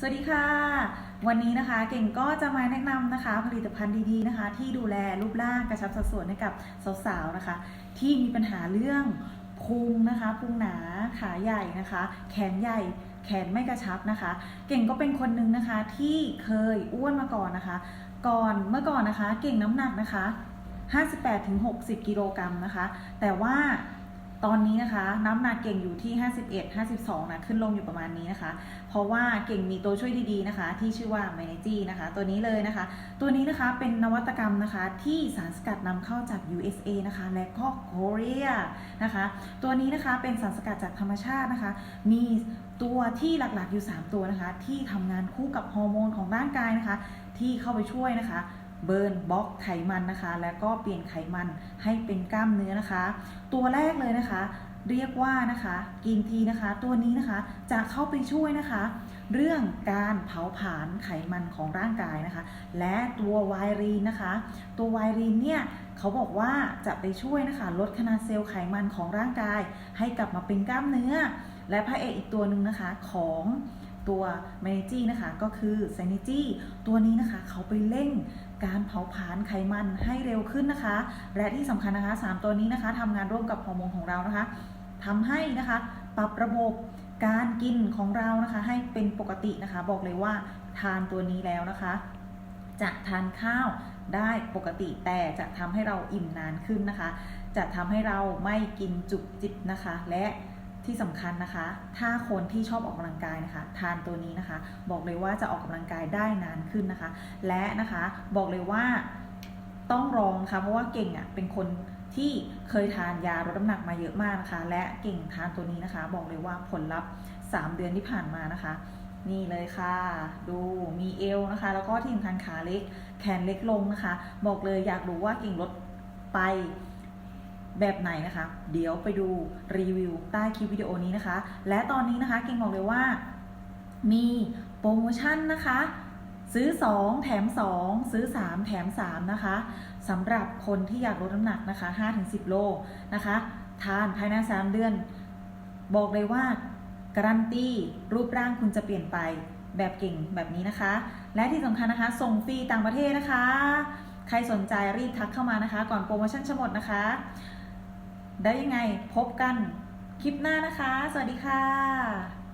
สวัสดีค่ะ วันนี้นะคะเก่งก็จะมาแนะนำนะคะ ผลิตภัณฑ์ดีๆนะคะ ที่ดูแลรูปร่างกระชับสัดส่วนให้กับสาวๆนะคะ ที่มีปัญหาเรื่องพุงนะคะพุงหนาขาใหญ่นะคะ แขนใหญ่แขนไม่กระชับนะคะ เก่งก็เป็นคนหนึ่งนะคะที่เคยอ้วนมาก่อนนะคะ ก่อนเมื่อก่อนนะคะ เก่งน้ำหนักนะคะ 58-60 กิโลกรัมนะคะ แต่ว่า ตอนนี้นะคะน้ำหนักเก่งอยู่ที่ 51 52 นะขึ้นลงอยู่ประมาณนี้นะคะ เพราะว่าเก่งมีตัวช่วยดีๆนะคะ ที่ชื่อว่า m a n a g y นะคะ ตัวนี้เลยนะคะ ตัวนี้นะคะเป็นนวัตกรรมนะคะที่สารสกัดนำเข้าจาก USA นะคะ และก็เกาหลีนะคะ ตัวนี้นะคะเป็นสารสกัดจากธรรมชาตินะคะ มีตัวที่หลักๆอยู่ 3 ตัวนะคะ ที่ทำงานคู่กับฮอร์โมนของร่างกายนะคะ ที่เข้าไปช่วยนะคะ เบิร์นบล็อกไขมันนะคะ แล้วก็เปลี่ยนไขมันให้เป็นกล้ามเนื้อนะคะ ตัวแรกเลยนะคะ เรียกว่านะคะกินทีนะคะ ตัวนี้นะคะจะเข้าไปช่วยนะคะ เรื่องการเผาผลาญไขมันของร่างกายนะคะ และตัวไวรีนนะคะ ตัวไวรีนเนี่ยเขาบอกว่าจะไปช่วยนะคะ ลดขนาดเซลล์ไขมันของร่างกาย ให้กลับมาเป็นกล้ามเนื้อ และพระเอกอีกตัวหนึ่งนะคะของ ตัวเมนจีนะคะก็คือไซนิจีตัวนี้นะคะเขาไปเร่งการเผาผลาญไขมันให้เร็วขึ้นนะคะ และที่สำคัญนะคะ 3 ตัวนี้นะคะทำงานร่วมกับฮอร์โมนของเรานะคะทำให้นะคะปรับระบบการกินของเรานะคะ ให้เป็นปกตินะคะ บอกเลยว่าทานตัวนี้แล้วนะคะ จะทานข้าวได้ปกติแต่จะทำให้เราอิ่มนานขึ้นนะคะ จะทำให้เราไม่กินจุกจิบนะคะ และ ที่สำคัญนะคะ ถ้าคนที่ชอบออกกำลังกายนะคะ ทานตัวนี้นะคะ บอกเลยว่าจะออกกำลังกายได้นานขึ้นนะคะ และนะคะบอกเลยว่าต้องลองนะคะเพราะว่าเก่งอะเป็นคนที่เคยทานยาลดน้ำหนักมาเยอะมากนะคะ และเก่งทานตัวนี้นะคะ บอกเลยว่าผลลัพธ์ 3 เดือนที่ผ่านมานะคะ นี่เลยค่ะ ดูมีเอวนะคะ แล้วก็ที่สำคัญขาเล็กแขนเล็กลงนะคะ บอกเลยอยากรู้ว่าเก่งลดไป แบบไหนนะคะ เดี๋ยวไปดูรีวิวใต้คลิปวิดีโอนี้นะคะ และตอนนี้นะคะเก่งบอกเลยว่า มีโปรโมชั่นนะคะ ซื้อ 2 แถม 2 ซื้อ 3 แถม 3 นะคะสำหรับคนที่อยากลดน้ำหนักนะคะ 5-10 โลนะคะ ทานภายใน 3 เดือน บอกเลยว่าการันตีรูปร่างคุณจะเปลี่ยนไปแบบเก่งแบบนี้นะคะ และที่สำคัญนะคะ ส่งฟรีต่างประเทศนะคะ ใครสนใจรีบทักเข้ามานะคะ ก่อนโปรโมชั่นจะหมดนะคะ ได้ยังไงพบกันคลิปหน้านะคะ สวัสดีค่ะ